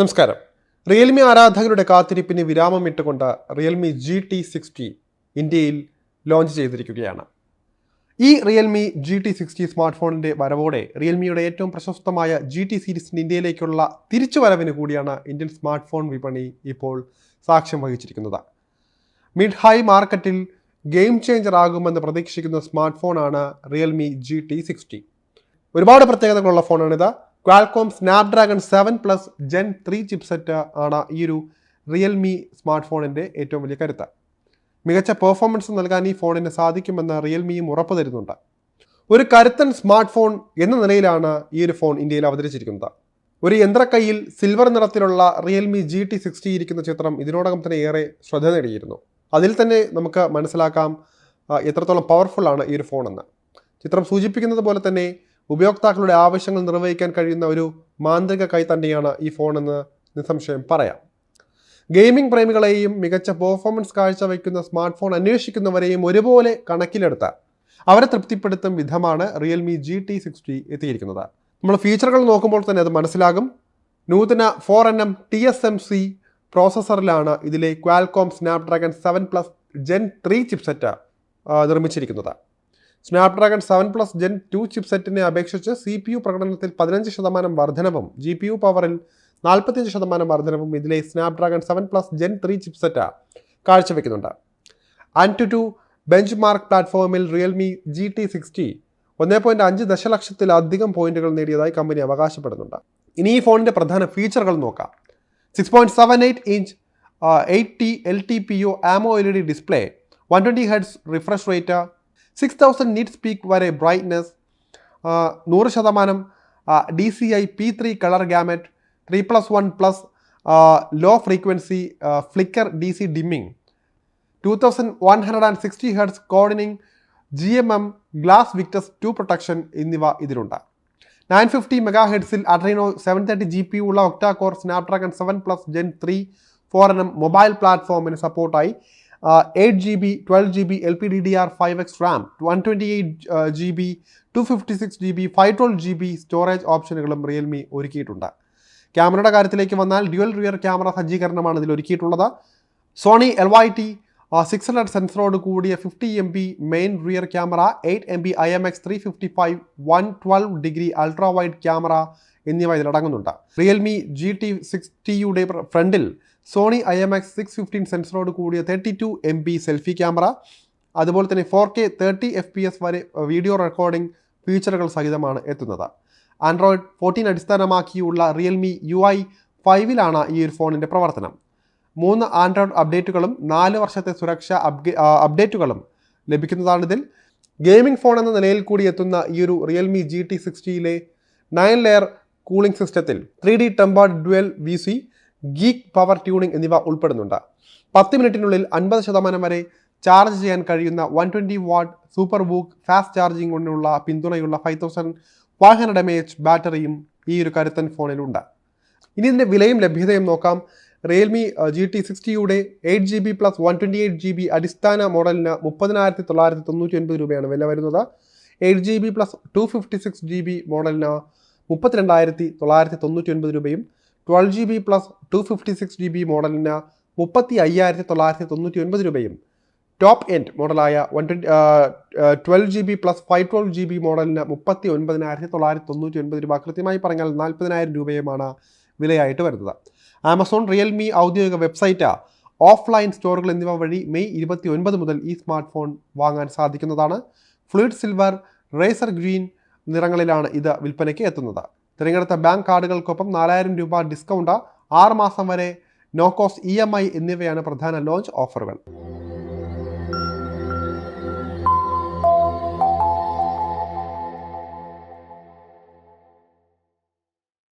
നമസ്കാരം. റിയൽമി ആരാധകരുടെ കാത്തിരിപ്പിന് വിരാമം ഇട്ടുകൊണ്ട് റിയൽമി ജി ടി സിക്സ്റ്റി ഇന്ത്യയിൽ ലോഞ്ച് ചെയ്തിരിക്കുകയാണ്. ഈ Realme G T sixty smart ഫോണിന്റെ വരവോടെ റിയൽമിയുടെ ഏറ്റവും പ്രശസ്തമായ ജി ടി സീരീസിന്റെ ഇന്ത്യയിലേക്കുള്ള തിരിച്ചുവരവിന് കൂടിയാണ് ഇന്ത്യൻ സ്മാർട്ട് ഫോൺ വിപണി ഇപ്പോൾ സാക്ഷ്യം വഹിച്ചിരിക്കുന്നത്. മിഡ് ഹൈ മാർക്കറ്റിൽ ഗെയിം ചേഞ്ചർ ആകുമെന്ന് പ്രതീക്ഷിക്കുന്ന സ്മാർട്ട് ഫോണാണ് റിയൽമി ജി ടി സിക്സ്റ്റി ഒരുപാട് പ്രത്യേകതകളുള്ള ഫോണാണിത്. Qualcomm Snapdragon seven plus gen three chipset ആണ് ഈ ഒരു റിയൽമി സ്മാർട്ട് ഫോണിന്റെ ഏറ്റവും വലിയ കരുത്ത്. മികച്ച പെർഫോമൻസ് നൽകാൻ ഈ ഫോണിന് സാധിക്കുമെന്ന് റിയൽമിയും ഉറപ്പ് തരുന്നുണ്ട്. ഒരു കരുത്തൻ സ്മാർട്ട് ഫോൺ എന്ന നിലയിലാണ് ഈ ഒരു ഫോൺ ഇന്ത്യയിൽ അവതരിച്ചിരിക്കുന്നത്. ഒരു യന്ത്രക്കൈയിൽ സിൽവർ നിറത്തിലുള്ള റിയൽമി ജി ടി സിക്സ്റ്റി ഇരിക്കുന്ന ചിത്രം ഇതിനോടകം തന്നെ ഏറെ ശ്രദ്ധ നേടിയിരുന്നു. അതിൽ തന്നെ നമുക്ക് മനസ്സിലാക്കാം എത്രത്തോളം പവർഫുള്ളാണ് ഈ ഒരു ഫോണെന്ന് ചിത്രം സൂചിപ്പിക്കുന്നത് പോലെ തന്നെ ഉപയോക്താക്കളുടെ ആവശ്യങ്ങൾ നിർവഹിക്കാൻ കഴിയുന്ന ഒരു മാന്ത്രിക കൈ തന്നെയാണ് ഈ ഫോണെന്ന് നിസ്സംശയം പറയാം. ഗെയിമിംഗ് പ്രേമികളെയും മികച്ച പെർഫോമൻസ് കാഴ്ചവെക്കുന്ന സ്മാർട്ട് ഫോൺ അന്വേഷിക്കുന്നവരെയും ഒരുപോലെ കണക്കിലെടുത്ത അവരെ തൃപ്തിപ്പെടുത്തും വിധമാണ് റിയൽമി ജി ടി സിക്സ്റ്റി എത്തിയിരിക്കുന്നത്. നമ്മൾ ഫീച്ചറുകൾ നോക്കുമ്പോൾ തന്നെ അത് മനസ്സിലാകും. നൂതന four N M T S M C പ്രോസസ്സറിലാണ് ഇതിലെ Qualcomm Snapdragon seven plus gen three chipset നിർമ്മിച്ചിരിക്കുന്നത്. Snapdragon seven plus gen two ചിപ്സെറ്റിനെ അപേക്ഷിച്ച് സി പി യു പ്രകടനത്തിൽ പതിനഞ്ച് ശതമാനം വർധനവും ജി പി യു പവറിൽ നാൽപ്പത്തിയഞ്ച് ശതമാനം വർധനവും ഇതിലെ Snapdragon seven plus gen three chipset കാഴ്ചവെക്കുന്നുണ്ട്. AnTuTu benchmark പ്ലാറ്റ്ഫോമിൽ റിയൽമി ജി ടി സിക്സ്റ്റി ഒന്നേ പോയിന്റ് അഞ്ച് ദശലക്ഷത്തിലധികം പോയിന്റുകൾ നേടിയതായി കമ്പനി അവകാശപ്പെടുന്നുണ്ട്. ഇനി ഈ ഫോണിന്റെ പ്രധാന ഫീച്ചറുകൾ നോക്കാം. Six point seven eight inch eight T L T P U AMOLED display one twenty hertz refresh rate six thousand nits peak വരെ ബ്രൈറ്റ്നെസ് നൂറ് ശതമാനം D C I P three colour gamut three plus one plus low frequency flicker D C dimming two thousand one hundred and sixty hertz Corning G M M glass Victus two protection എന്നിവ ഇതിലുണ്ട്. Nine fifty mega ഹെഡ്സിൽ Adreno seven thirty G P ഉള്ള octa core Snapdragon seven plus gen three four N M mobile പ്ലാറ്റ്ഫോമിന് സപ്പോർട്ടായി eight G B two fifty six G B five twelve G B storage ഓപ്ഷനുകളും Realme ഒരുക്കിയിട്ടുണ്ട്. ക്യാമറയുടെ കാര്യത്തിലേക്ക് വന്നാൽ dual rear camera സജ്ജീകരണമാണ് ഇതിൽ ഒരുക്കിയിട്ടുള്ളത്. Sony L Y T six hundred സെൻസറോട് കൂടിയ fifty M B main rear camera eight M B I M X three fifty five one twelve degree ultra wide camera എന്നിവ ഇതിലടങ്ങുന്നുണ്ട്. റിയൽമി ജി ടി സിക്സ്റ്റിയുടെ ഫ്രണ്ടിൽ Sony I M X six fifteen സെൻസറോട് കൂടിയ thirty two M B selfie camera അതുപോലെ തന്നെ four K thirty F P S വരെ video recording ഫീച്ചറുകൾ സഹിതമാണ് എത്തുന്നത്. ആൻഡ്രോയിഡ് ഫോർട്ടീൻ അടിസ്ഥാനമാക്കിയുള്ള റിയൽമി യു ഐ ഫൈവിലാണ് ഈ ഒരു ഫോണിന്റെ പ്രവർത്തനം. മൂന്ന് ആൻഡ്രോയിഡ് അപ്ഡേറ്റുകളും നാല് വർഷത്തെ സുരക്ഷ അപ്ഗ്രേ അപ്ഡേറ്റുകളും ലഭിക്കുന്നതാണിതിൽ ഗെയിമിംഗ് ഫോൺ എന്ന നിലയിൽ കൂടി എത്തുന്ന ഈ ഒരു റിയൽമി ജി ടി സിക്സ്റ്റിയിലെ നയൻ ലെയർ കൂളിംഗ് സിസ്റ്റത്തിൽ three D tempered dual V C geek power tuning എന്നിവ ഉൾപ്പെടുന്നുണ്ട്. പത്ത് മിനിറ്റിനുള്ളിൽ അൻപത് ശതമാനം വരെ ചാർജ് ചെയ്യാൻ കഴിയുന്ന one twenty watt super book fast charging കൊണ്ടുള്ള പിന്തുണയുള്ള five thousand five hundred M H ബാറ്ററിയും ഈ ഒരു കരുത്തൻ ഫോണിലുണ്ട്. ഇനി ഇതിന്റെ വിലയും ലഭ്യതയും നോക്കാം. Realme G T സിക്സ്റ്റിയുടെ eight G B plus one twenty eight G B അടിസ്ഥാന മോഡലിന് മുപ്പതിനായിരത്തി തൊള്ളായിരത്തി തൊണ്ണൂറ്റി ഒൻപത് രൂപയാണ് വില വരുന്നത്. Eight G B plus two fifty six G B മോഡലിന് മുപ്പത്തിരണ്ടായിരത്തി തൊള്ളായിരത്തി തൊണ്ണൂറ്റി ഒൻപത് രൂപയും twelve G B plus two fifty six G B മോഡലിന് മുപ്പത്തി അയ്യായിരത്തി തൊള്ളായിരത്തി തൊണ്ണൂറ്റി ഒൻപത് രൂപയും top end മോഡലായ one twenty twelve G B plus five twelve G B മോഡലിന് മുപ്പത്തി ഒൻപതിനായിരത്തി തൊള്ളായിരത്തി തൊണ്ണൂറ്റി ഒൻപത് രൂപ കൃത്യമായി പറഞ്ഞാൽ നാൽപ്പതിനായിരം രൂപയുമാണ് വിലയായിട്ട് വരുന്നത്. ആമസോൺ റിയൽമി ഔദ്യോഗിക വെബ്സൈറ്റ് ഓഫ്ലൈൻ സ്റ്റോറുകൾ എന്നിവ വഴി മെയ് ഇരുപത്തി ഒൻപത് മുതൽ ഈ സ്മാർട്ട് ഫോൺ വാങ്ങാൻ സാധിക്കുന്നതാണ്. ഫ്ലൂയിഡ് സിൽവർ റേസർ ഗ്രീൻ നിറങ്ങളിലാണ് ഇത് വിൽപ്പനയ്ക്ക് എത്തുന്നത്. തിരഞ്ഞെടുത്ത ബാങ്ക് കാർഡുകൾക്കൊപ്പം നാലായിരം രൂപ ഡിസ്കൗണ്ട് ആറ് മാസം വരെ no cost E M I എന്നിവയാണ് പ്രധാന ലോഞ്ച് ഓഫറുകൾ